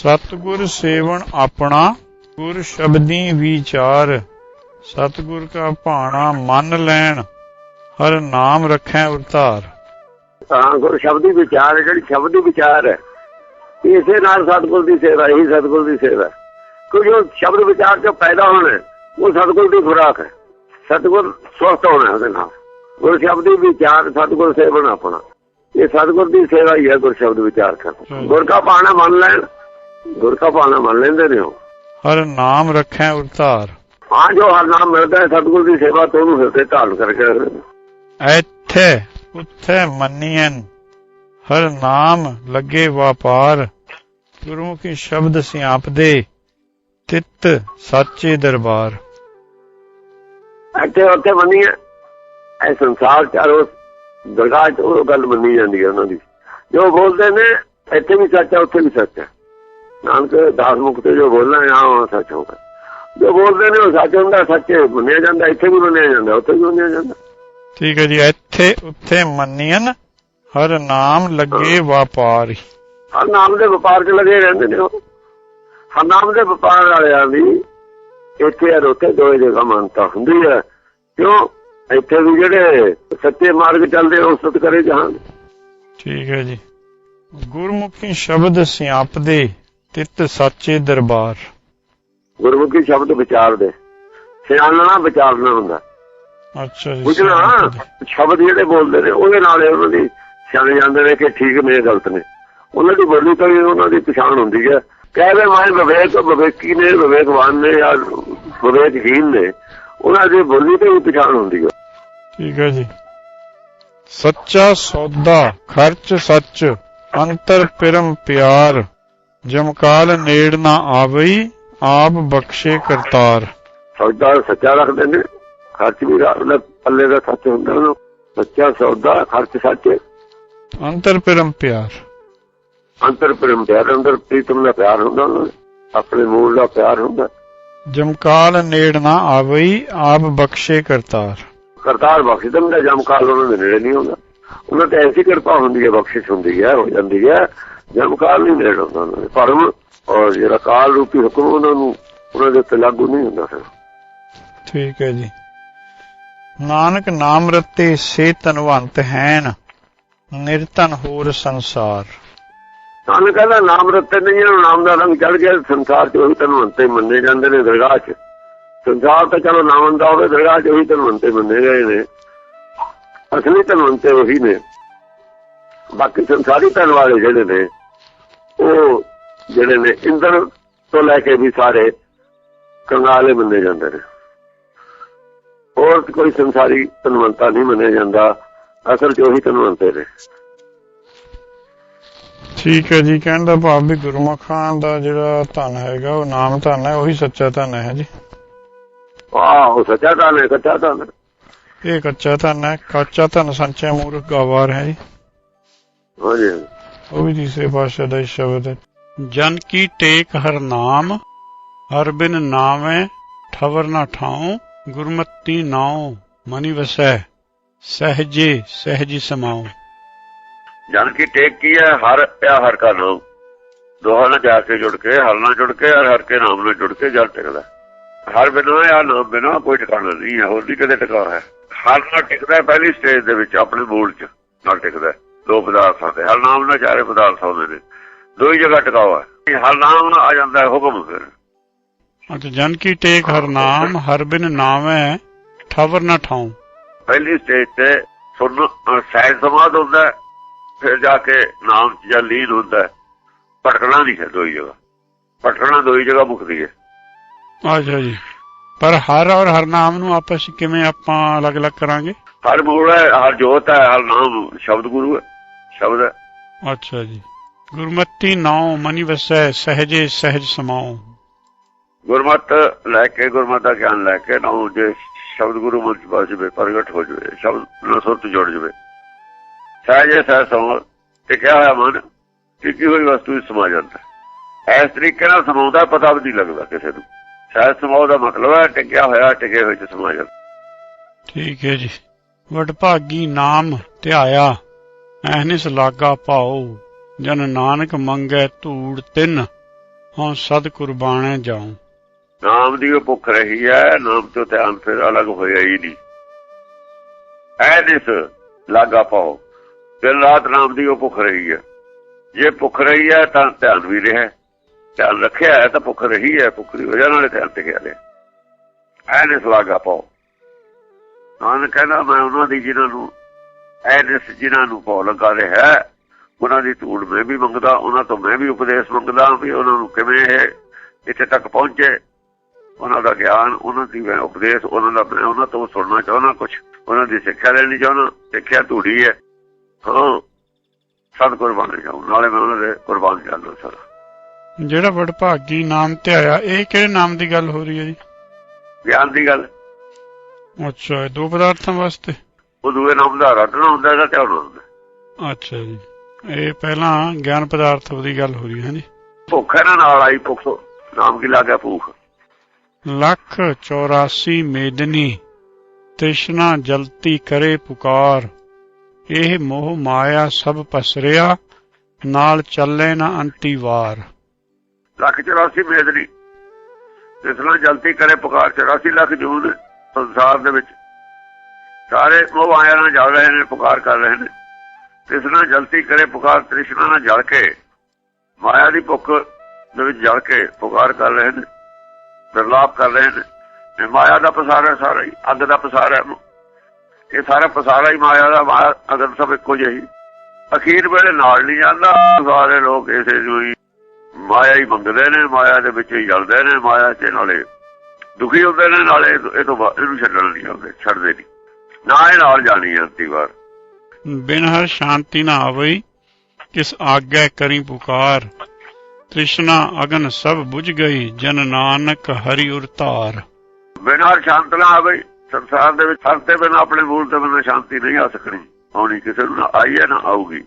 ਸਤਿਗੁਰ ਸੇਵਨ ਆਪਣਾ ਗੁਰ ਸ਼ਬਦੀ ਵਿਚਾਰ। ਸਤਿਗੁਰ ਕਾ ਭਾਣਾ ਮੰਨ ਲੈਣ ਹਰ ਨਾਮ ਰੱਖੈ ਉਤਾਰ। ਤਾਂ ਗੁਰ ਸ਼ਬਦੀ ਵਿਚਾਰ ਜਿਹੜੀ ਸ਼ਬਦੀ ਵਿਚਾਰ ਹੈ ਇਸੇ ਨਾਲ ਸਤਿਗੁਰ ਦੀ ਸੇਵਾ ਹੀ ਸਤਿਗੁਰ ਦੀ ਸੇਵਾ। ਕਿਉਂਕਿ ਉਹ ਸ਼ਬਦ ਵਿਚਾਰ ਜੋ ਪੈਦਾ ਹੋਣਾ ਉਹ ਸਤਿਗੁਰ ਦੀ ਖੁਰਾਕ ਹੈ। ਸਤਿਗੁਰ ਸਵਸਥ ਹੋਣਾ ਉਹਦੇ ਨਾਲ। ਗੁਰ ਸ਼ਬਦੀ ਵਿਚਾਰ ਸਤਿਗੁਰ ਸੇਵਨ ਆਪਣਾ। ਇਹ ਸਤਿਗੁਰ ਦੀ ਸੇਵਾ ਹੀ ਹੈ ਗੁਰ ਸ਼ਬਦ ਵਿਚਾਰ ਕਰਨਾ। ਗੁਰ ਕਾ ਪਾਣਾ ਮੰਨ ਲੈਣ ਗੁਰ ਕਾ ਪਾਣਾ ਮੰਨ ਲੈਂਦੇ ਨੇ ਉਹ। ਹਰ ਨਾਮ ਰੱਖੈ ਉਤਾਰ। ਹਾਂ ਜੋ ਹਰ ਨਾਮ ਮਿਲਦਾ ਹੈ ਸਤਿਗੁਰ ਦੀ ਸੇਵਾ ਤੋਂ ਉਹਨੂੰ ਹਿਰਦੇ ਢਾਲ ਕਰਕੇ। ਇੱਥੇ ਉੱਥੇ ਮੰਨੀਐਨ ਹਰ ਨਾਮ ਲੱਗੇ ਵਾਪਾਰ। ਗੁਰਮੁਖੀ ਸ਼ਬਦ ਸਿਆਪਦੇ ਤਿਤ ਸਾਚੇ ਦਰਬਾਰ। ਇੱਥੇ ਉੱਥੇ ਮੰਨੀ ਹੈ ਇਹ ਸੰਸਾਰ ਚਾਰੋ ਦਰਗਾਹ ਉਹ ਗੱਲ ਮੰਨੀ ਜਾਂਦੀ ਹੈ ਉਹਨਾਂ ਦੀ। ਜੋ ਬੋਲਦੇ ਨੇ ਇੱਥੇ ਵੀ ਸੱਚ ਹੈ ਉੱਥੇ ਵੀ ਸੱਚ ਹੈ। ਨਾਨਕ ਦਾਸ ਮੁਖ ਤੇ ਜੋ ਬੋਲਣਾ ਹੈ ਉਹ ਸੱਚ ਹੋਗਾ ਜੋ ਬੋਲਦੇ ਨੇ ਉਹ ਸੱਚ ਹੁੰਦਾ ਸੱਚ ਮੰਨਿਆ ਜਾਂਦਾ ਇੱਥੇ ਵੀ ਮੰਨਿਆ ਜਾਂਦਾ ਉੱਥੇ ਵੀ ਮੰਨਿਆ ਜਾਂਦਾ। ਠੀਕ ਹੈ ਜੀ ਇੱਥੇ ਉੱਥੇ ਮੰਨੀਐਨ ਹਰ ਨਾਮ ਲੱਗੇ ਵਾਪਾਰ। ਹਰ ਨਾਮ ਦੇ ਵਪਾਰ 'ਚ ਲੱਗੇ ਰਹਿੰਦੇ ਨੇ ਉਹ। ਹਰ ਨਾਮ ਦੇ ਵਪਾਰ ਵਾਲਿਆਂ ਦੀ ਇੱਥੇ ਔਰ ਉੱਥੇ ਦੋਏ ਜਗ੍ਹਾ ਮਾਨਤਾ ਹੁੰਦੀ ਹੈ। ਕਿਉਂ? ਇੱਥੇ ਵੀ ਜਿਹੜੇ ਸੱਚੇ ਮਾਰਗ ਚੱਲਦੇ ਉਹ ਸਤ ਕਰੇ ਜਹਾਨ। ਠੀਕ ਹੈ ਜੀ। ਗੁਰਮੁਖੀ ਸ਼ਬਦ ਸਿਆਪਦੇ ਤਿਤ ਸਾਚੇ ਦਰਬਾਰ। ਗੁਰਮੁਖੀ ਸ਼ਬਦ ਵਿਚਾਰਦੇ ਸਿਆਣਨਾ ਵਿਚਾਰਨਾ ਹੁੰਦਾ। ਅੱਛਾ ਜੀ ਬੁਝਣਾ। ਸ਼ਬਦ ਜਿਹੜੇ ਬੋਲਦੇ ਨੇ ਉਹਦੇ ਨਾਲ ਉਹਨਾਂ ਦੀ ਸਿਆਣੇ ਜਾਂਦੇ ਨੇ ਕਿ ਠੀਕ ਨੇ ਗਲਤ ਨੇ। ਉਹਨਾਂ ਦੀ ਬੋਲੀ ਤੋਂ ਉਹਨਾਂ ਦੀ ਪਛਾਣ ਹੁੰਦੀ ਹੈ। ਕਹਿੰਦੇ ਮਾਇ ਵਿਵੇਕ ਵਿਵੇਕੀ ਨੇ ਵਿਵੇਕਵਾਨ ਨੇ ਜਾਂ ਵਿਵੇਕਹੀਨ ਨੇ ਉਹਨਾਂ ਦੀ ਬੋਲੀ ਤੋਂ ਹੀ ਪਛਾਣ ਹੁੰਦੀ ਹੈ। ਠੀਕ ਹੈ ਜੀ। ਸੱਚਾ ਸੌਦਾ ਖਰਚ ਸੱਚ ਅੰਤਰ ਪਿਰਮ ਪਿਆਰ। ਜਮਕਾਲ ਨੇੜ ਨਾ ਆਵਈ ਆਪ ਬਖਸ਼ੇ ਕਰਤਾਰ। ਸੌਦਾ ਸੱਚਾ ਰੱਖਦੇ ਨੇ ਖਰਚ ਵੀ ਰਾ- ਉਹਦਾ ਪੱਲੇ ਦਾ ਸੱਚ ਹੁੰਦਾ ਉਹਨੂੰ ਸੱਚਾ ਸੌਦਾ ਖਰਚ ਸੱਚ। ਅੰਤਰ ਪਿਰਮ ਪਿਆਰ। ਅੰਤਰ ਪ੍ਰੇਮ ਪਿਆਰ ਅੰਦਰ ਪ੍ਰੀਤਮ ਦਾ ਪਿਆਰ ਹੁੰਦਾ ਆਪਣੇ ਮੂਲ ਦਾ ਪਿਆਰ ਹੁੰਦਾ। ਜਮਕਾਲ ਨੇੜ ਨਾ ਆਵਈ ਆਪ ਬਖਸ਼ੇ ਕਰਤਾਰ। ਕਰਤਾਰ ਬਖਸ਼ਦਮ ਦਾ ਜਮਕਾਲ ਉਹਨਾਂ ਦੇ ਨੇੜੇ ਨਹੀਂ ਹੁੰਦਾ। ਉਹਨਾਂ ਤੇ ਐਸੀ ਕਿਰਪਾ ਹੁੰਦੀ ਹੈ ਬਖਸ਼ਿਸ਼ ਹੁੰਦੀ ਹੈ ਹੋ ਜਾਂਦੀ ਹੈ। ਜਮਕਾਲ ਨਹੀਂ ਨੇੜੇ ਹੁੰਦਾ ਉਹਨਾਂ ਦੇ ਪਰਮ ਔਰ ਜਿਹੜਾ ਕਾਲ ਰੂਪੀ ਹੁਕਮ ਉਹਨਾਂ ਨੂੰ ਉਹਨਾਂ ਦੇ ਉੱਤੇ ਲਾਗੂ ਨਹੀਂ ਹੁੰਦਾ ਫਿਰ। ਠੀਕ ਹੈ ਜੀ। ਨਾਨਕ ਨਾਮ ਰਤੇ ਸੇ ਤਨਵੰਤ ਹੈਨ ਨਿਰਤਨ ਹੋਰ ਸੰਸਾਰ। ਸਾਨੂੰ ਕਹਿੰਦਾ ਨਾਮ ਰੱਤੇ ਨਹੀਂ ਹੈ ਨਾਮ ਦਾ ਰੰਗ ਚੜ ਗਿਆ ਸੰਸਾਰ 'ਚ ਉਹੀ ਧਨਵੰਤੇ ਮੰਨੇ ਜਾਂਦੇ ਨੇ ਦਰਗਾਹ 'ਚ। ਸੰਸਾਰ ਤਾਂ ਚਲੋ ਨਾਮ ਦਾ ਹੋਵੇ ਦਰਗਾਹ 'ਚ ਉਹੀ ਧਨਵੰਤੇ ਮੰਨੇ ਗਏ ਨੇ। ਅਸਲੀ ਧਨਵੰਤੇ ਉਹੀ ਨੇ। ਬਾਕੀ ਸੰਸਾਰੀ ਧਨ ਵਾਲੇ ਜਿਹੜੇ ਨੇ ਉਹ ਜਿਹੜੇ ਨੇ ਇੰਦਰ ਤੋਂ ਲੈ ਕੇ ਵੀ ਸਾਰੇ ਕੰਗਾਲੇ ਮੰਨੇ ਜਾਂਦੇ ਨੇ। ਹੋਰ ਕੋਈ ਸੰਸਾਰੀ ਧਨਵੰਤਾ ਨਹੀਂ ਮੰਨਿਆ ਜਾਂਦਾ। ਅਸਲ 'ਚ ਉਹੀ ਧਨਵੰਤੇ ਨੇ। ਠੀਕ ਹੈ ਜੀ ਕਹਿਣ ਦਾ ਭਾਵ ਵੀ ਗੁਰਮੁਖਾਂ ਦਾ ਜਿਹੜਾ ਧਨ ਹੈਗਾ ਉਹ ਨਾਮ ਧਨ ਹੈ ਉਹੀ ਸੱਚਾ ਧਨ ਹੈ ਜੀ। ਆਹ ਸੱਚਾ ਧਨ ਹੈ ਸੱਚਾ ਧਨ। ਇਹ ਕੱਚਾ ਧਨ ਹੈ ਕੱਚਾ ਧਨ ਸੰਚੈ ਮੂਰਖ ਗਵਾਰ ਹੈ ਜੀ। ਹਾਂਜੀ। ਉਹ ਵੀ ਤੀਸਰੇ ਪਾਤਸ਼ਾਹ ਦਾ ਹੀ ਸ਼ਬਦ ਹੈ। ਜਨ ਕੀ ਟੇਕ ਹਰ ਨਾਮ, ਹਰ ਬਿਨ ਨਾਮੈ ਠਵਰ ਨਾ ਠਾਉ, ਗੁਰਮਤੀ ਨਾਉ, ਮਨੀ ਵਸੈ, ਸਹਜੇ ਸਹਜੀ ਸਮਾਉ। ਜਨ ਕੀ ਟੇਕ ਕੀ ਹੈ, ਹਰ ਪਿਆ ਹਰ ਕਾ ਨਾਮ ਦੋਹਾਂ ਨਾਲ ਜਾ ਕੇ ਜੁੜ ਕੇ, ਹਰ ਨਾਲ ਜੁੜ ਕੇ ਔਰ ਹਰ ਕੇ ਨਾਮ ਨਾਲ ਜੁੜ ਕੇ ਜਲ ਟਿਕਦਾ ਹਰ ਬਿਨਾਂ ਆ, ਨਾਮ ਬਿਨਾਂ ਕੋਈ ਟਿਕਾਣਾ ਨਹੀਂ ਹੈ, ਹੋਰ ਵੀ ਕਦੇ ਟਿਕਾ ਹੈ। ਹਰ ਨਾਲ ਟਿਕਦਾ ਪਹਿਲੀ ਸਟੇਜ ਦੇ ਵਿੱਚ, ਆਪਣੇ ਮੂਲ ਚ ਨਾਲ ਟਿਕਦਾ ਦੋ ਪਦਾਰਥਾਂ ਤੇ ਹਰ ਨਾਮ ਨਾਲ ਚਾਰੇ ਪਦਾਰਥ ਆਉਂਦੇ ਨੇ। ਦੋ ਹੀ ਜਗ੍ਹਾ ਟਿਕਾਵਾ ਹੈ। ਹਰ ਨਾਮ ਨਾਲ ਆ ਜਾਂਦਾ ਹੈ ਹੁਕਮ ਫਿਰ। ਅਤ ਜਨ ਕੀ ਟੇਕ ਹਰ ਨਾਮ ਹਰ ਬਿਨ ਨਾਮੈ ਠਵਰ ਨਾ ਠਾਉ। ਪਹਿਲੀ ਸਟੇਜ ਤੇ ਸੁਣ ਸਹਿਜ ਸਮਾਦ ਹੁੰਦਾ ਫਿਰ ਜਾ ਕੇ ਨਾਮ ਚ ਜਾਂ ਲੀਨ ਹੁੰਦਾ ਹੈ। ਭਟਕਣਾ ਨਹੀਂ ਹੈ ਦੋਈ ਜਗ੍ਹਾ। ਭਟਕਣਾ ਦੋਈ ਜਗ੍ਹਾ ਮੁਕਦੀ ਹੈ। ਅੱਛਾ ਜੀ। ਪਰ ਹਰ ਔਰ ਹਰ ਨਾਮ ਨੂੰ ਆਪਸ ਵਿੱਚ ਕਿਵੇਂ ਆਪਾਂ ਅਲੱਗ-ਅਲੱਗ ਕਰਾਂਗੇ? ਹਰ ਮੂਲ ਹੈ ਹਰ ਜੋਤ ਹੈ ਹਰ ਨਾਮ ਸ਼ਬਦ ਗੁਰੂ ਹੈ ਸ਼ਬਦ ਹੈ। ਅੱਛਾ ਜੀ। ਗੁਰਮਤੀ ਨਾਉ ਮਨੀ ਵਸੈ ਸਹਜੇ ਸਹਜ ਸਮਾਉ। ਗੁਰਮਤ ਲੈ ਕੇ ਗੁਰਮਤ ਦਾ ਗਿਆਨ ਲੈ ਕੇ ਨਾਮ ਜੇ ਸ਼ਬਦ ਗੁਰੂ ਵਸ ਜਵੇ ਪ੍ਰਗਟ ਹੋ ਜਵੇ ਸ਼ਬਦ ਨਾਲ ਸੁਰਤ ਜੁੜ ਜਵੇ। ਸਹਿਜੇ ਸਹਿ ਸਮਾਂ ਟਿਕਿਆ ਹੋਇਆ ਮਨ ਟਿਕੀ ਹੋਈ ਵਸਤੂ ਵਿੱਚ ਸਮਾ ਜਾਂਦਾ। ਇਸ ਤਰੀਕੇ ਨਾਲ ਸਮਾਉਂਦਾ ਪਤਾ ਵੀ ਨਹੀਂ ਲੱਗਦਾ ਕਿਸੇ ਨੂੰ। ਸਹਿਜ ਸਮਾਉ ਦਾ ਮਤਲਬ ਹੈ ਟਿਕਿਆ ਹੋਇਆ ਟਿਕੇ ਹੋਏ ਚ ਸਮਾ ਜਾਂਦਾ। ਠੀਕ ਹੈ ਜੀ। ਵਡਭਾਗੀ ਨਾਮ ਧਿਆਇਆ, ਐਹਨਿਸ ਲਾਗਾ ਪਾਉ ਜਨ ਨਾਨਕ ਮੰਗੈ ਧੂੜ ਤਿੰਨ, ਹਉ ਸਦ ਕੁਰਬਾਨੇ ਜਾਉ। ਨਾਮ ਦੀ ਉਹ ਭੁੱਖ ਰਹੀ ਹੈ ਨਾਮ ਤੋਂ ਧਿਆਨ ਫਿਰ ਅਲੱਗ ਹੋਇਆ ਹੀ ਨਹੀਂ। ਐ ਦਿਸ ਲਾਗਾ ਪਾਓ ਦਿਨ ਰਾਤ ਨਾਮ ਦੀ ਉਹ ਭੁੱਖ ਰਹੀ ਹੈ ਜੇ ਭੁੱਖ ਰਹੀ ਹੈ ਤਾਂ ਧਿਆਨ ਵੀ ਰਿਹਾ ਧਿਆਨ ਰੱਖਿਆ ਹੈ ਤਾਂ ਭੁੱਖ ਰਹੀ ਹੈ ਭੁੱਖਰੀ ਵਜ੍ਹਾ ਨਾਲ ਧਿਆਨ ਟਿਕਿਆ ਰਿਹਾ। ਐ ਲਾਗਾ ਪਾਓ ਨਾਨਕ ਕਹਿੰਦਾ ਮੈਂ ਉਹਨਾਂ ਦੀ ਜਿਨ੍ਹਾਂ ਨੂੰ ਐ ਦਿਸ ਜਿਨ੍ਹਾਂ ਨੂੰ ਪਾਉ ਲਗਾ ਰਿਹਾ ਹੈ ਉਹਨਾਂ ਦੀ ਧੂੜ ਮੈਂ ਵੀ ਮੰਗਦਾ ਉਹਨਾਂ ਤੋਂ ਮੈਂ ਵੀ ਉਪਦੇਸ਼ ਮੰਗਦਾ ਵੀ ਉਹਨਾਂ ਨੂੰ ਕਿਵੇਂ ਇਹ ਇੱਥੇ ਤੱਕ ਪਹੁੰਚੇ। ਉਹਨਾਂ ਦਾ ਗਿਆਨ ਉਹਨਾਂ ਦੀ ਮੈਂ ਉਪਦੇਸ਼ ਉਹਨਾਂ ਦਾ ਮੈਂ ਉਹਨਾਂ ਤੋਂ ਸੁਣਨਾ ਚਾਹੁੰਦਾ ਕੁਝ ਉਹਨਾਂ ਦੀ ਸਿੱਖਿਆ ਲੈਣੀ ਚਾਹੁੰਦਾ ਸਿੱਖਿਆ ਧੂੜੀ ਹੈ। ਹਾਂ ਸਤ ਕੁਰਬਾਨ ਜਾਉ ਨਾਲੇ ਮੈਂ ਉਹਨਾਂ ਦੇ ਕੁਰਬਾਨ ਜਾਂਦਾ ਸਾਰਾ। ਜਿਹੜਾ ਵਡਭਾਗੀ ਨਾਮ ਧਿਆਇਆ ਇਹ ਕਿਹੜੇ ਨਾਮ ਦੀ ਗੱਲ ਹੋ ਰਹੀ ਹੈ ਜੀ? ਗਿਆਨ ਦੀ ਗੱਲ। ਅੱਛਾ ਇਹ ਦੋ ਪਦਾਰਥਾਂ ਵਾਸਤੇ? ਉਹ ਦੂਏ ਨਾਮ ਦਾ ਰਟਣਾ ਹੁੰਦਾ ਇਹਦਾ ਧਿਆਨ ਹੁੰਦਾ। ਅੱਛਾ ਜੀ। ਇਹ ਪਹਿਲਾਂ ਗਿਆਨ ਪਦਾਰਥ ਦੀ ਗੱਲ ਹੋ ਰਹੀ ਹੈ ਜੀ ਭੁੱਖ ਇਹਨਾਂ ਨਾਲ ਆਈ ਭੁੱਖ ਨਾਮ ਕੀ ਲੱਗਾ ਭੁੱਖ? ਲੱਖ 84 ਮੇਦਨੀ ਤ੍ਰਿਸ਼ਨਾ ਜਲਤੀ ਕਰੇ ਪੁਕਾਰ। ਇਹ ਮੋਹ ਮਾਇਆ ਸਭ ਪਸਰਿਆ ਨਾਲ ਚੱਲੇ ਨਾ ਅੰਤੀ ਵਾਰ। ਲੱਖ 84 ਮੇਦਨੀ ਨਾਲ ਜਲਤੀ ਕਰੇ ਪੁਕਾਰ 84 ਲੱਖ ਜੂਨ। ਸੰਸਾਰ ਦੇ ਵਿੱਚ ਸਾਰੇ ਮੋਹ ਆਇਆ ਨਾਲ ਜਲ ਰਹੇ ਨੇ, ਪੁਕਾਰ ਕਰ ਰਹੇ ਨੇ। ਜਿਸ ਜਲਤੀ ਕਰੇ ਪੁਕਾਰ ਤ੍ਰਿਸ਼ਨਾ ਨਾਲ ਜਲ ਕੇ, ਮਾਇਆ ਦੀ ਭੁੱਖ ਦੇ ਵਿੱਚ ਜਲ ਕੇ ਪੁਕਾਰ ਕਰ ਰਹੇ ਨੇ ਵਿਰਲਾਪ ਕਰ ਰਹੇ ਨੇ। ਮਾਇਆ ਦਾ ਪਸਾਰਾ ਸਾਰਾ ਹੀ, ਅੱਗ ਦਾ ਪਸਾਰਾ ਇਹ ਸਾਰਾ ਪਸਾਰਾ ਹੀ ਮਾਇਆ ਦਾ, ਮਾਇਆ ਅਗਰ ਸਭ ਇੱਕੋ ਜਿਹੀ ਅਖੀਰ ਵੇਲੇ ਨਾਲ ਨਹੀਂ ਜਾਂਦਾ, ਸਾਰੇ ਲੋਕ ਇਸੇ ਨੂੰ ਹੀ ਮਾਇਆ ਹੀ ਮੰਗਦੇ ਨੇ, ਮਾਇਆ ਦੇ ਵਿੱਚ ਹੀ ਜਲਦੇ ਨੇ, ਮਾਇਆ 'ਚ ਨਾਲੇ ਦੁਖੀ ਹੁੰਦੇ ਨੇ ਨਾਲੇ ਇਹ ਤੋਂ ਇਹਨੂੰ ਛੱਡਣ ਨਹੀਂ ਆਉਂਦੇ ਛੱਡਦੇ ਨਹੀਂ। ਨਾ ਇਹ ਨਾਲ ਜਾਣੀ ਅੰਤੀ ਵਾਰ। ਬਿਨ ਹਰ ਸ਼ਾਂਤੀ ਨਾ ਆਵਈ ਕਿਸ ਆਗਿਆ ਕਰੀ ਪੁਕਾਰ। ਤ੍ਰਿਸ਼ਨਾ ਅਗਨ ਸਭ ਬੁਝ ਗਈ ਜਨ ਨਾਨਕ ਹਰੀ ਉਰ ਧਾਰ। ਬਿਨਾਂ ਸ਼ਾਂਤ ਨਾ ਆਵੇ ਸੰਸਾਰ ਦੇ ਵਿੱਚ ਹਰ ਬਿਨਾਂ ਆਪਣੇ ਮੂਲ ਤੇ ਬਿਨਾਂ ਸ਼ਾਂਤੀ ਨਹੀਂ ਆ ਸਕਣੀ। ਆਉਣੀ ਕਿਸੇ ਨੂੰ ਆਈ ਹੈ ਨਾ ਆਊਗੀ।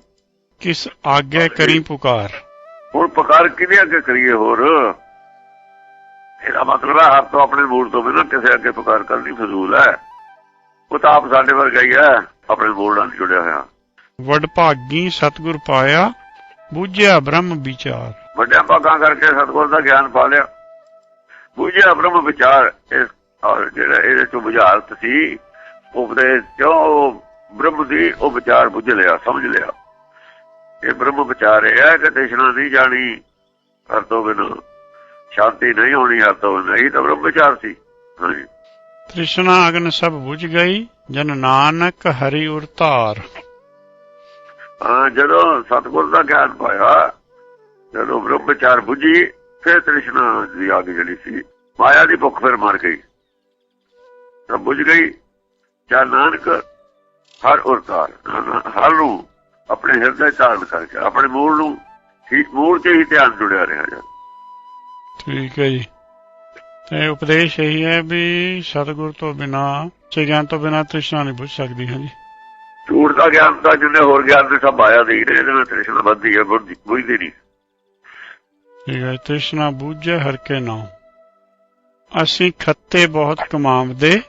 ਕਿਸ ਆਗਿਆ ਕਰੀ ਪੁਕਾਰ। ਹੁਣ ਪੁਕਾਰ ਕਿਹਦੇ ਅੱਗੇ ਕਰੀਏ ਹੋਰ? ਇਹਦਾ ਮਤਲਬ ਹੈ ਹਰ ਤੋਂ ਆਪਣੇ ਮੂਲ ਤੋਂ ਬਿਨਾਂ ਕਿਸੇ ਅੱਗੇ ਪੁਕਾਰ ਕਰਨੀ ਫਜ਼ੂਲ ਹੈ। ਉਹ ਤਾਂ ਆਪ ਸਾਡੇ ਵਰਗਾ ਹੀ ਹੈ ਆਪਣੇ ਮੂਲ ਨਾਲ ਜੁੜਿਆ ਹੋਇਆ। ਵਡਭਾਗੀ ਸਤਿਗੁਰ ਪਾਇਆ ਬੂਝਿਆ ਬ੍ਰਹਮ ਵਿਚਾਰ। ਵੱਡਿਆਂ ਭਾਗਾਂ ਕਰਕੇ ਸਤਿਗੁਰ ਦਾ ਗਿਆਨ ਪਾ ਲਿਆ। ਬੁਝਿਆ ਬ੍ਰਹਮ ਵਿਚਾਰ ਇਸ ਔਰ ਜਿਹੜਾ ਇਹਦੇ ਤੋਂ ਬੁਝਾਰਤ ਸੀ ਉਪਦੇਸ਼ ਉਹ ਬ੍ਰਹਮ ਦੀ ਉਹ ਵਿਚਾਰ ਬੁੱਝ ਲਿਆ ਸਮਝ ਲਿਆ। ਇਹ ਬ੍ਰਹਮ ਵਿਚਾਰ ਇਹ ਹੈ ਕਿ ਤ੍ਰਿਸ਼ਨਾ ਨਹੀਂ ਜਾਣੀ ਹਰ ਤੋਂ ਬਿਨਾਂ। ਸ਼ਾਂਤੀ ਨਹੀਂ ਹੋਣੀ ਹਰ ਤੋਂ ਬਿਨਾਂ ਇਹ ਤਾਂ ਬ੍ਰਹਮ ਵਿਚਾਰ ਸੀ। ਤ੍ਰਿਸ਼ਨਾ ਅਗਨ ਸਭ ਬੁਝ ਗਈ ਜਨ ਨਾਨਕ ਹਰੀ ਉਰ ਧਾਰ ਹਾਂ ਜਦੋਂ ਸਤਿਗੁਰ ਦਾ ਗਿਆਨ ਪਾਇਆ ਜਦੋਂ ਬ੍ਰਹਮ ਵਿਚਾਰ ਬੁਝੀ ਫਿਰ ਤ੍ਰਿਸ਼ਨਾ ਦੀ ਅੱਗ ਜਿਹੜੀ ਸੀ ਮਾਇਆ ਦੀ ਭੁੱਖ ਫਿਰ ਮਰ ਗਈ। ਤਾਂ ਬੁਝ ਗਈ ਚਾ ਨਾਨਕ ਹਰ ਉਰਤਾਰ। ਹਰ ਨੂੰ ਆਪਣੇ ਹਿਰਦੇ ਧਾਰਨ ਕਰਕੇ ਆਪਣੇ ਮੂਲ ਨੂੰ ਠੀਕ ਮੂਲ ਤੇ ਹੀ ਧਿਆਨ ਜੁੜਿਆ ਰਿਹਾ ਜਾ ਠੀਕ ਹੈ ਜੀ। ਤੇ ਉਪਦੇਸ਼ ਇਹੀ ਹੈ ਵੀ ਸਤਿਗੁਰ ਤੋਂ ਬਿਨਾ ਸੇ ਗਿਆਨ ਤੋਂ ਬਿਨਾ ਤ੍ਰਿਸ਼ਨਾ ਨਹੀਂ ਬੁਝ ਸਕਦੀ ਹੈ ਜੀ ਝੂਠ ਦਾ ਗਿਆਨ ਤਾਂ ਜਿੰਨੇ ਹੋਰ ਗਿਆਨ ਦੇ ਸਭ ਆਇਆ ਦੇ ਇਹਦੇ ਨਾਲ ਤ੍ਰਿਸ਼ਨਾ ਵੱਧਦੀ ਹੈ ਬੁਝਦੀ ਨਹੀਂ। ਠੀਕ ਹੈ ਤ੍ਰਿਸ਼ਨਾ ਬੂਝੇ ਹਰ ਕੇ ਨਾਮ ਅਸੀਂ ਖੱਤੇ ਬਹੁਤ ਕਮਾਵਦੇ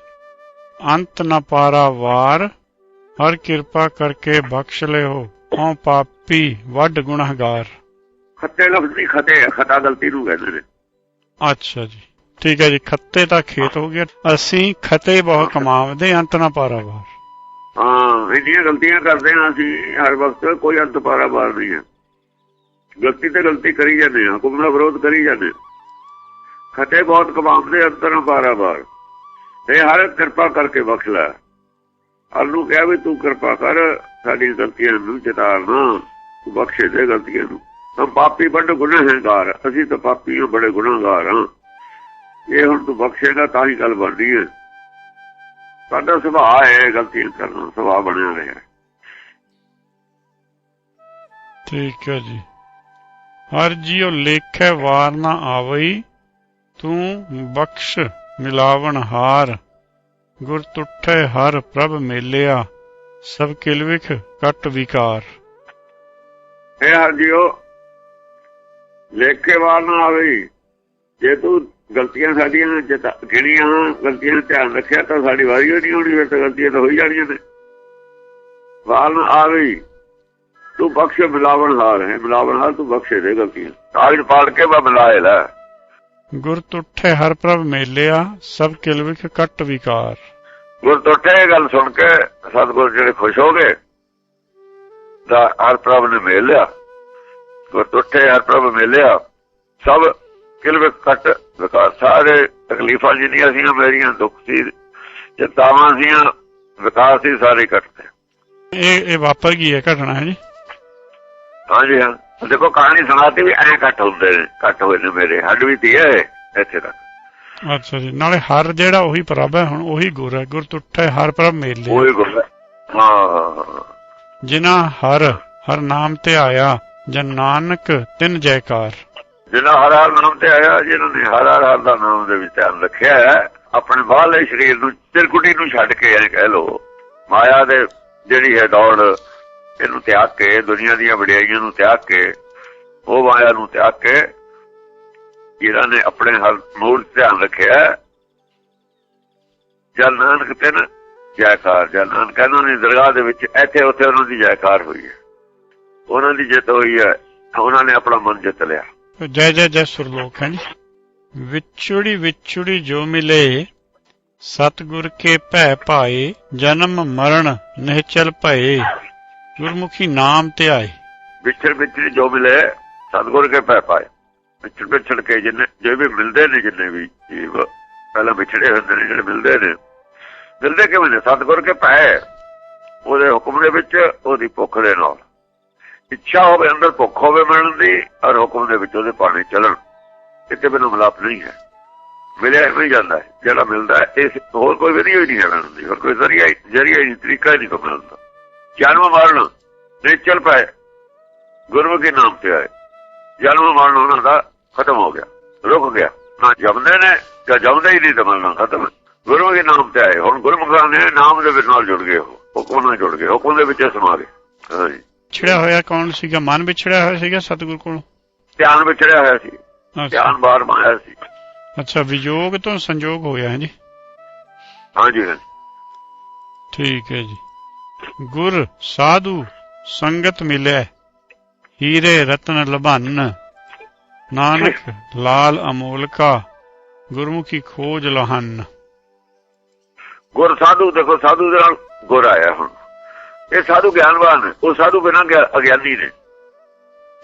ਅੰਤ ਨ ਪਾਰਾ ਵਾਰ ਹਰ ਕਿਰਪਾ ਕਰਕੇ ਬਖਸ਼ ਲਿਓ ਹਉ ਪਾਪੀ ਵੱਡ ਗੁਨਾਹਗਾਰ ਖੱਤੇ ਲਫ਼ਜ਼ ਖਤੇ ਹੈ ਖਤਾ ਗਲਤੀ ਨੂੰ ਕਹਿੰਦੇ ਨੇ। ਅੱਛਾ ਜੀ। ਠੀਕ ਹੈ ਜੀ, ਖੱਤੇ ਤਾਂ ਖੇਤ ਹੋ ਗਿਆ। ਅਸੀਂ ਖਤੇ ਬਹੁਤ ਕਮਾਵਦੇ ਅੰਤ ਨ ਪਾਰਾ ਹਾਂ ਇੰਨੀਆਂ ਗਲਤੀਆਂ ਕਰਦੇ ਹਾਂ ਅਸੀਂ, ਹਰ ਵਕਤ ਕੋਈ ਅੰਤ ਪਾਰਾ ਨਹੀਂ ਹੈ। ਗਲਤੀ ਤੇ ਗਲਤੀ ਕਰੀ ਜਾਂਦੇ ਹਾਂ, ਹੁਕਮ ਦਾ ਵਿਰੋਧ ਕਰੀ ਜਾਂਦੇ ਹਾਂ। ਖਤੇ ਬਹੁਤ ਕਮਾਉਂਦੇ ਅੰਤਰ ਪਾਰਾ ਬਾਰ ਇਹ ਹਰ ਕਿਰਪਾ ਕਰਕੇ ਬਖਸ਼ ਲੈ। ਹਰ ਨੂੰ ਕਿਹਾ ਵੀ ਤੂੰ ਕਿਰਪਾ ਕਰ ਸਾਡੀ ਗਲਤੀਆਂ ਨੂੰ ਚਿਤਾਰਨਾ ਤੂੰ ਬਖਸ਼ੇ ਦੇ ਗਲਤੀਆਂ ਨੂੰ। ਹਮ ਪਾਪੀ ਵੱਡ ਗੁਨਾਹਗਾਰ। ਅਸੀਂ ਤਾਂ ਪਾਪੀ ਹਾਂ ਬੜੇ ਗੁਨਾਹਗਾਰ ਹਾਂ। ਇਹ ਹੁਣ ਤੂੰ ਬਖਸ਼ੇਗਾ ਤਾਂ ਹੀ ਗੱਲ ਬਣਦੀ ਹੈ। ਸਾਡਾ ਸੁਭਾਅ ਹੈ ਗਲਤੀਆਂ ਕਰਨਾ ਸੁਭਾਅ ਬਣਿਆ ਰਿਹਾ ਠੀਕ ਹੈ ਜੀ। ਹਰ ਜੀਉ ਲੇਖੈ ਵਾਰ ਨਾ ਆਵਈ ਤੂੰ ਬਖਸ਼ ਮਿਲਾਵਣ ਹਾਰ। ਗੁਰ ਤੁਠੈ ਹਰ ਪ੍ਰਭ ਮੇਲਿਆ ਸਭ ਕਿਲਵਿਖ ਕਟ ਵਿਕਾਰ। ਇਹ ਹਰ ਜਿਓ ਲੇਖੇ ਵਾਰ ਨਾ ਆਵੇ। ਜੇ ਤੂੰ ਗਲਤੀਆਂ ਸਾਡੀਆਂ ਗਿਣੀਆਂ ਗਲਤੀਆਂ ਦਾ ਧਿਆਨ ਰੱਖਿਆ ਤਾਂ ਸਾਡੀ ਵਾਰੀ ਨਹੀਂ ਹੋਣੀ ਫਿਰ ਤਾਂ ਗਲਤੀਆਂ ਤਾਂ ਹੋਈ ਜਾਣੀਆਂ ਨੇ। ਵਾਰ ਨਾ ਆਵੇ। ਤੂੰ ਬਖਸ਼ੇ ਮਿਲਾਵਣ ਹਾਰ ਹੈ। ਮਿਲਾਵਣ ਹਾਰ ਤੂੰ ਬਖਸ਼ੇ ਦੇ ਗਲਤੀਆਂ। ਕਾਗਜ਼ ਪਾੜ ਕੇ ਮੈਂ ਮਿਲਾਏ ਲੈ। ਗੁਰ ਤੁਠੇ ਹਰ ਪ੍ਰਭ ਮੇਲਿਆ ਸਭ ਕਿਲ ਵਿਖ ਕੱਟ ਵਿਕਾਰ। ਗੁਰ ਟੋਟੇ ਇਹ ਗੱਲ ਸੁਣ ਕੇ ਸਤਿਗੁਰ ਜਿਹੜੇ ਖੁਸ਼ ਹੋ ਗਏ ਤਾਂ ਹਰ ਪ੍ਰਭ ਨੇ ਮਿਲ ਲਿਆ ਗੁਰ ਟੋਟੇ ਹਰ ਪ੍ਰਭ ਮਿਲਿਆ। ਸਭ ਕਿਲਵੇ ਕੱਟ ਵਿਕਾਰ ਸਾਰੇ ਤਕਲੀਫਾਂ ਜਿੰਨੀਆਂ ਸੀਆਂ ਮੇਰੀਆਂ ਦੁੱਖ ਸੀ ਚਿੰਤਾਵਾਂ ਸੀਆਂ ਵਿਕਾਰ ਸੀ ਸਾਰੇ ਕੱਟਦੇ ਇਹ ਇਹ ਵਾਪਰ ਗਈ ਹੈ ਘਟਨਾ ਹੈ ਜੀ? ਹਾਂਜੀ ਹਾਂ। ਦੇਖੋ ਕਹਾਣੀ ਸੁਣਾਤੀ ਵੀ ਐਂ ਕੱਟ ਹੁੰਦੇ ਨੇ ਕੱਟ ਹੋਏ ਨੇ ਮੇਰੇ। ਹੱਡ ਵੀ ਧੀਏ ਇੱਥੇ ਤੱਕ। ਅੱਛਾ ਜੀ। ਨਾਲੇ ਹਰ ਜਿਹੜਾ ਉਹੀ ਪ੍ਰਭ ਹੈ ਹੁਣ ਉਹੀ ਗੁਰ ਹੈ। ਗੁਰ ਤੁਠੇ ਹਰ ਪ੍ਰਭ ਮੇਲੇ ਉਹੀ ਗੁਰ ਹਾਂ। ਜਿਨਾ ਹਰ ਹਰ ਨਾਮ ਤੇ ਆਇਆ ਜਨ ਨਾਨਕ ਤਿੰਨ ਜੈਕਾਰ। ਜਿਹਨਾਂ ਹਰ ਹਰ ਨਾਮ ਤੇ ਆਇਆ, ਜਿਨ੍ਹਾਂ ਨੇ ਹਰ ਹਰ ਹਰ ਦਾ ਨਾਮ ਦੇ ਵਿੱਚ ਧਿਆਨ ਰੱਖਿਆ ਆਪਣੇ ਬਾਹਰਲੇ ਸਰੀਰ ਨੂੰ ਤਿਰਕੁਟੀ ਨੂੰ ਛੱਡ ਕੇ ਐ ਕਹਿ ਲੋ ਮਾਇਆ ਦੇ ਜਿਹੜੀ ਹੈ ਦੌੜ, ਇਹਨੂੰ ਤਿਆਗ ਕੇ, ਦੁਨੀਆ ਦੀਆਂ ਵਡਿਆਈਆਂ ਨੂੰ ਤਿਆਗ ਕੇ, ਉਹ ਮਾਇਆ ਨੂੰ ਤਿਆਗ ਕੇ ਜਿਹਨਾਂ ਨੇ ਆਪਣੇ ਹਰ ਮੂਲ ਧਿਆਨ ਰੱਖਿਆ ਜਨ ਨਾਨਕ ਤਿੰਨ ਜੈਕਾਰ। ਜਨ ਨਾਨਕ ਇਹਨਾਂ ਦੀ ਦਰਗਾਹ ਦੇ ਵਿੱਚ ਇੱਥੇ ਉੱਥੇ ਉਹਨਾਂ ਦੀ ਜੈਕਾਰ ਹੋਈ ਹੈ। ਉਹਨਾਂ ਦੀ ਜਿੱਤ ਹੋਈ ਹੈ ਉਹਨਾਂ ਨੇ ਆਪਣਾ ਮਨ ਜਿੱਤ ਲਿਆ। ਜੈ ਜੈ ਜੈ ਸੁਰਲੋਕ ਹੈ ਜੀ। ਵਿਛੜੀ ਵਿਛੜੀ ਜੋ ਮਿਲੇ ਸਤਗੁਰ ਕੇ ਭੈ ਪਾਏ ਜਨਮ ਮਰਨ ਨਿਹਚਲ ਭਏ ਗੁਰਮੁਖੀ ਨਾਮ ਤੇ ਆਏ। ਵਿਛੜ ਵਿਛੜ ਜੋ ਮਿਲੇ ਸਤਗੁਰ ਕੇ ਪੈ ਪਾਏ ਵਿਛੜ ਵਿਛੜ ਕੇ ਜਿੰਨੇ ਜੋ ਵੀ ਮਿਲਦੇ ਨੇ ਜਿੰਨੇ ਵੀ ਜੀਵ ਪਹਿਲਾਂ ਵਿਛੜੇ ਹੁੰਦੇ ਨੇ ਜਿਹੜੇ ਮਿਲਦੇ ਨੇ। ਮਿਲਦੇ ਕਿਵੇਂ ਨੇ? ਸਤਗੁਰ ਕੇ ਪੈ ਉਹਦੇ ਹੁਕਮ ਦੇ ਵਿੱਚ ਉਹਦੀ ਭੁੱਖ ਦੇ ਨਾਲ। ਇੱਛਾ ਹੋਵੇ ਅੰਦਰ ਭੁੱਖ ਹੋਵੇ ਮਿਲਣ ਦੀ ਔਰ ਹੁਕਮ ਦੇ ਵਿੱਚ ਉਹਦੇ ਪਾਣੀ ਚੱਲਣ। ਕਿਤੇ ਬਿਨਾਂ ਮਿਲਾਪ ਨਹੀਂ ਹੈ। ਮਿਲਿਆ ਨਹੀਂ ਜਾਂਦਾ ਜਿਹੜਾ ਮਿਲਦਾ ਹੈ, ਇਸ ਹੋਰ ਕੋਈ ਵਧੀਆ ਹੀ ਨਹੀਂ ਹੈ ਮਿਲਣ ਦੀ। ਹੋਰ ਕੋਈ ਜ਼ਰੀਆ ਹੀ- ਜ਼ਰੀਆ ਹੀ ਤਰੀਕਾ ਹੀ ਨਹੀਂ ਮਿਲਣ ਦਾ। ਜਨਮ ਮਰਨ, ਨਹੀਂ ਚੱਲ ਪਏ। ਗੁਰਮੁਖੀ ਨਾਮ ਤੇ ਆਏ। ਜਨਮ ਮਰਨ ਉਹਨਾਂ ਦਾ ਖਤਮ ਹੋ ਗਿਆ। ਰੁਕ ਗਿਆ। ਨਾ ਜਮਦੇ ਨੇ, ਜਾਂ ਜਮਦੇ ਹੀ ਨਹੀਂ ਤਾਂ ਮਰਨਾ ਖਤਮ ਗੁਰਮੁਖੀ ਨਾਮ ਤੇ ਆਏ। ਹੁਣ ਗੁਰਮੁਖਾਂ ਨੇ ਨਾਮ ਦੇ ਵਿੱਚ ਨਾਲ ਜੁੜ ਗਏ ਉਹ। ਹੁਕਮ ਨਾਲ ਜੁੜ ਗਏ। ਹੁਕਮ ਦੇ ਵਿੱਚ ਸਮਾ ਗਏ। ਹਾਂਜੀ ਛਿੜਿਆ ਹੋਇਆ ਕੌਣ ਸੀਗਾ? ਮਨ ਵਿਛੜਿਆ ਹੋਇਆ ਸੀਗਾ ਸਤਗੁਰ ਕੋਲੋਂ? ਧਿਆਨ ਵਿਚੜਿਆ ਹੋਇਆ ਸੀ। ਧਿਆਨ ਬਾਹਰ ਮਾਇਆ ਸੀ। ਅੱਛਾ ਵਿਯੋਗ ਤੋਂ ਸੰਜੋਗ ਹੋਇਆ ਹੈ ਜੀ ਹਾਂਜੀ। ਠੀਕ ਹੈ ਜੀ। ਗੁਰ ਸਾਧੂ ਸੰਗਤ ਮਿਲੇ ਹੀਰੇ ਰਤਨ ਲਭਨ। ਨਾਨਕ ਲਾਲ ਅਮੋਲਕਾ। ਗੁਰਮੁਖੀ ਖੋਜ ਲਹਨ। ਗੁਰ ਸਾਧੂ ਦੇਖੋ ਸਾਧੂ ਦੇ ਨਾਲ ਗੁਰ ਆਇਆ ਹੁਣ। ਇਹ ਸਾਧੂ ਗਿਆਨਵਾਨ ਉਹ ਸਾਧੂ ਬਿਨਾਂ ਅਗਿਆਨੀ ਨੇ।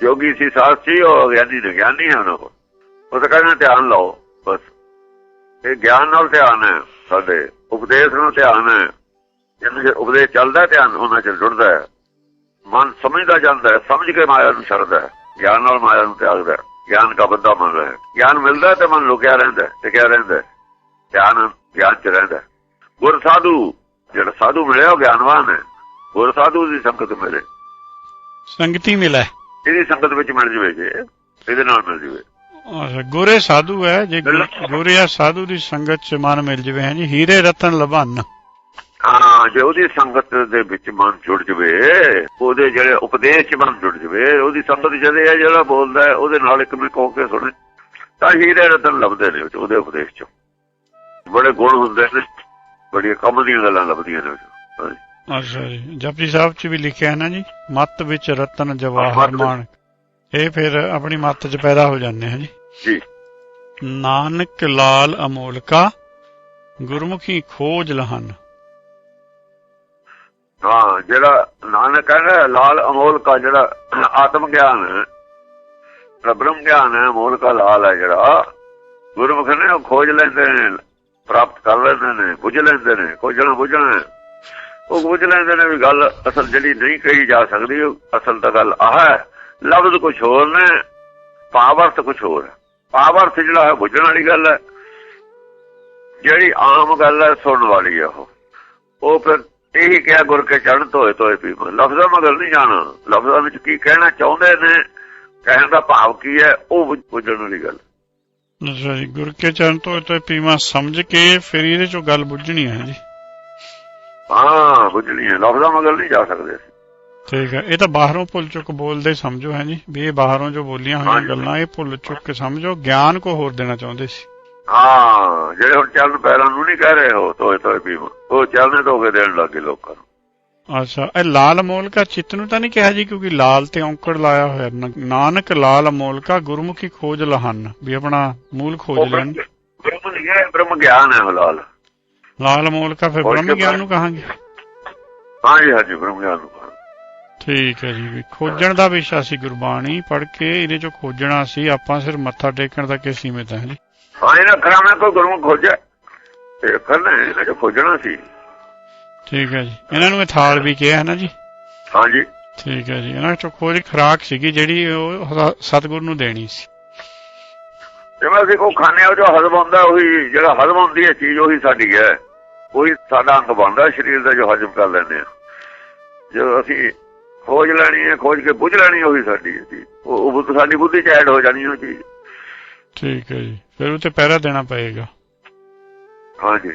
ਜੋਗੀ ਸੀ ਸਾਧ ਸੀ ਉਹ ਅਗਿਆਨੀ ਨੇ ਗਿਆਨੀ ਹੈ ਉਹਨਾਂ ਕੋਲ। ਉਹ ਤਾਂ ਕਹਿੰਦੇ ਧਿਆਨ ਲਾਓ ਬਸ। ਇਹ ਗਿਆਨ ਨਾਲ ਧਿਆਨ ਹੈ ਸਾਡੇ ਉਪਦੇਸ਼ ਨਾਲ ਧਿਆਨ ਹੈ। ਜਿੰਨਾ ਚਿਰ ਉਪਦੇਸ਼ ਚੱਲਦਾ ਧਿਆਨ ਉਹਨਾਂ ਚਿਰ ਜੁੜਦਾ ਹੈ। ਮਨ ਸਮਝਦਾ ਜਾਂਦਾ ਹੈ ਸਮਝ ਕੇ ਮਾਇਆ ਨੂੰ ਛੱਡਦਾ ਹੈ। ਗਿਆਨ ਨਾਲ ਮਾਇਆ ਨੂੰ ਤਿਆਗਦਾ ਹੈ। ਗਿਆਨ ਦਾ ਬੰਦਾ ਬਣ ਹੈ। ਗਿਆਨ ਮਿਲਦਾ ਤੇ ਮਨ ਲੁਕਿਆ ਰਹਿੰਦਾ ਹੈ, ਟਿਕਿਆ ਰਹਿੰਦਾ ਗਿਆਨ ਗਿਆਨ ਚ ਰਹਿੰਦਾ ਗੁਰ ਸਾਧੂ ਜਿਹੜਾ ਸਾਧੂ ਮਿਲਿਆ ਉਹ ਗਿਆਨਵਾਨ ਹੈ। ਗੁਰ ਸਾਧੂ ਦੀ ਸੰਗਤ ਮਿਲੇ। ਸੰਗਤੀ ਮਿਲੇ। ਇਹਦੀ ਸੰਗਤ ਵਿੱਚ ਮਿਲ ਜਵੇ ਜੇ ਇਹਦੇ ਨਾਲ ਮਿਲ ਜਵੇ। ਅੱਛਾ ਗੁਰੇ ਸਾਧੂ ਹੈ ਜੇ ਗੁਰੇ ਆ ਸਾਧੂ ਦੀ ਸੰਗਤ ਚ ਮਨ ਮਿਲ ਜਵੇ ਹੈ ਜੀ? ਹੀਰੇ ਰਤਨ ਲਭਨ। ਹਾਂ ਜੇ ਉਹਦੀ ਸੰਗਤ ਦੇ ਵਿੱਚ ਮਨ ਜੁੜ ਜਵੇ ਉਹਦੇ ਜਿਹੜੇ ਉਪਦੇਸ਼ ਚ ਮਨ ਜੁੜ ਜਵੇ ਉਹਦੀ ਸੰਗਤ ਜਦੇ ਹੈ ਜਿਹੜਾ ਬੋਲਦਾ ਹੈ ਉਹਦੇ ਨਾਲ ਇੱਕ ਮਿੰਟ ਕਹੋ ਕੇ ਸੁਣੇ? ਤਾਂ ਹੀਰੇ ਰਤਨ ਲੱਭਦੇ ਨੇ ਉਹਦੇ ਉਪਦੇਸ਼ ਚ। ਬੜੇ ਗੁਣ ਹੁੰਦੇ ਨੇ ਬੜੀਆਂ ਕੰਮ ਦੀਆਂ ਗੱਲਾਂ ਲੱਭਦੀਆਂ ਨੇ। ਹਾਂਜੀ। ਅੱਛਾ ਜੀ। ਜਪਜੀ ਸਾਹਿਬ ਚ ਵੀ ਲਿਖਿਆ ਹੈ ਨਾ ਜੀ ਮਤ ਵਿੱਚ ਰਤਨ ਜਵਾਹਰ ਮੱਤ ਵਿੱਚ- ਮਾਨ। ਇਹ ਫਿਰ ਆਪਣੀ ਮੱਤ ਚ ਪੈਦਾ ਹੋ ਜਾਂਦੇ ਹਾਂ ਜੀ। ਜੀ। ਨਾਨਕ ਲਾਲ ਅਮੋਲਕਾ ਗੁਰਮੁਖੀ ਖੋਜ ਲਹਨ। ਹਾਂ ਜਿਹੜਾ ਨਾਨਕ ਕਹਿੰਦਾ ਲਾਲ ਅਮੋਲ ਕਾ ਜਿਹੜਾ ਆਤਮ ਗਿਆਨ ਹੈ ਬ੍ਰਹਮ ਗਿਆਨ ਹੈ ਅਮੋਲ ਕਾ ਲਾਲ ਹੈ ਜਿਹੜਾ ਗੁਰਮੁਖ ਨੇ ਉਹ ਖੋਜ ਲੈਂਦੇ ਨੇ ਪ੍ਰਾਪਤ ਕਰ ਲੈਂਦੇ ਨੇ ਬੁੱਝ ਲੈਂਦੇ ਨੇ ਖੋਜਣਾ ਬੁੱਝਣਾ ਹੈ। ਉਹ ਬੁੱਝ ਲੈਂਦੇ ਨੇ ਵੀ ਗੱਲ ਅਸਲ ਜਿਹੜੀ ਨਹੀਂ ਕਹੀ ਜਾ ਸਕਦੀ ਉਹ ਅਸਲ ਤਾਂ ਗੱਲ ਆਹ ਹੈ, ਲਫ਼ਜ਼ ਕੁਝ ਹੋਰ ਨੇ ਭਾਵ ਕੁਝ ਹੋਰ ਹੈ। ਜਿਹੜਾ ਹੈ, ਬੁੱਝਣ ਵਾਲੀ ਗੱਲ ਹੈ। ਜਿਹੜੀ ਆਮ ਗੱਲ ਹੈ, ਸੁਣਨ ਵਾਲੀ ਹੈ ਉਹ। ਉਹ ਫਿਰ ਇਹੀ ਕਿਹਾ, ਗੁਰ ਕੇ ਚੜ੍ਹਨ ਧੋਏ ਧੋਏ ਪੀ ਲਫ਼ਜ਼ਾਂ ਮਗਰ ਨਹੀਂ ਜਾਣਾ। ਲਫ਼ਜ਼ਾਂ ਵਿੱਚ ਕੀ ਕਹਿਣਾ ਚਾਹੁੰਦੇ ਨੇ, ਕਹਿਣ ਦਾ ਭਾਵ ਕੀ ਹੈ, ਉਹ ਬੁੱਝ- ਬੁੱਝਣ ਵਾਲੀ ਗੱਲ ਅੱਛਾ ਜੀ, ਗੁਰ ਕੇ ਚਰਨ ਤੋਂ ਤੇ ਪੀਵਾ ਸਮਝ ਕੇ ਫਿਰ ਇਹਦੇ ਚੋਂ ਗੱਲ ਬੁੱਝਣੀ ਹੈ ਜੀ। ਹਾਂ ਬੁੱਝਣੀ ਹੈ। ਲਫ਼ਜ਼ਾਂ ਮਗਰ ਨਹੀਂ ਜਾ ਸਕਦੇ। ਠੀਕ ਹੈ। ਇਹ ਤਾਂ ਬਾਹਰੋਂ ਭੁੱਲ ਚੁੱਕ ਬੋਲਦੇ ਸਮਝੋ ਹੈ ਜੀ? ਵੀ ਇਹ ਬਾਹਰੋਂ ਜੋ ਬੋਲੀਆਂ ਹੋਈਆਂ। ਗੱਲਾਂ ਇਹ ਭੁੱਲ ਚੁੱਕ ਕੇ ਸਮਝੋ ਗਿਆਨ ਕੋ ਹੋਰ ਦੇਣਾ ਚਾਹੁੰਦੇ ਸੀ। ਹਾਂ ਜਿਹੜੇ ਹੁਣ ਚੱਲਣ ਪੈਰਾਂ ਨੂੰ ਨਹੀਂ ਕਹਿ ਰਹੇ ਹੋ ਧੋਏ ਧੋਏ ਪੀ ਉਹ ਚੱਲਣੇ ਕੇ ਦੇਣ ਲੱਗੇ ਲੋਕਾਂ ਨੂੰ। ਅੱਛਾ ਇਹ ਲਾਲ ਮੋਲਕਾ ਚਿੱਤ ਨੂੰ ਤਾਂ ਨਹੀਂ ਕਿਹਾ ਜੀ ਕਿਉਂਕਿ ਲਾਲ ਤੇ ਔਂਕੜ ਲਾਇਆ ਹੋਇਆ। ਨਾਨਕ ਲਾਲ ਮੋਲਕਾ ਗੁਰਮੁਖੀ ਖੋਜ ਲਹਨ। ਵੀ ਆਪਣਾ ਮੂਲ ਖੋਜ ਲੈਣ। ਬ੍ਰਹਮ ਗਿਆਨ ਹੈ ਹਲਾਲ ਲਾਲ ਮੋਲਕਾ ਫਿਰ ਖੋਜ ਬ੍ਰਹਮ ਕੇ ਗਿਆਨ ਨੂੰ ਕਹਾਂਗੇ? ਹਾਂਜੀ ਹਾਂਜੀ ਬ੍ਰਹਮ ਗਿਆਨ ਨੂੰ ਠੀਕ ਹੈ ਜੀ ਵੀ ਖੋਜਣ ਦਾ ਵਿਸ਼ਾ ਸੀ ਗੁਰਬਾਣੀ ਪੜ੍ਹ ਕੇ ਇਹਦੇ ਚੋਂ ਖੋਜਣਾ ਸੀ ਆਪਾਂ ਸਿਰ ਮੱਥਾ ਟੇਕਣ ਤੱਕ ਹੀ ਸੀਮਿਤ ਹੈ ਜੀ? ਹਾਂ ਇਹਨਾਂ ਮੈਂ ਕੋਈ ਗੁਰਮੁਖ ਖੋਜਿਆ ਇਹ ਕਰਨਾ ਇਹਨਾਂ ਚ ਖੋਜਣਾ ਸੀ। ਠੀਕ ਹੈ ਜੀ ਇਹਨਾਂ ਨੂੰ ਥਾਲ ਵੀ ਕਿਹਾ ਹੈ ਨਾ ਜੀ? ਹਾਂਜੀ ਠੀਕ ਹੈ ਜੀ ਇਹਨਾਂ ਚੋਂ ਖੋਜ ਖਰਾਕ ਸੀਗੀ ਜਿਹੜੀ ਉਹ ਸਤਿਗੁਰੂ ਨੂੰ ਦੇਣੀ ਸੀ। ਜਿਵੇਂ ਅਸੀਂ ਕੋ ਖਾਣੇ ਉਹ ਜੋ ਹਜ਼ਮ ਹੁੰਦਾ ਉਹੀ ਜਿਹੜਾ ਹਜ਼ਮ ਹੁੰਦੀ ਹੈ ਚੀਜ਼ ਉਹੀ ਸਾਡੀ ਹੈ। ਉਹੀ ਸਾਡਾ ਅੰਗ ਬਣਦਾ ਸਰੀਰ ਦਾ ਜੋ ਹਜ਼ਮ ਕਰ ਲੈਂਦੇ ਆ। ਜੋ ਅਸੀਂ ਖੋਜ ਲੈਣੀ ਹੈ ਖੋਜ ਕੇ ਬੁੱਝ ਲੈਣੀ ਉਹੀ ਸਾਡੀ ਉਹ ਬੁੱਧ ਸਾਡੀ ਬੁੱਧੀ ਚ ਐਡ ਹੋ ਜਾਣੀ ਉਹ ਚੀਜ਼। ਠੀਕ ਹੈ ਜੀ। ਫਿਰ ਉਹ ਤੇ ਪਹਿਰਾ ਦੇਣਾ ਪਏਗਾ। ਹਾਂਜੀ।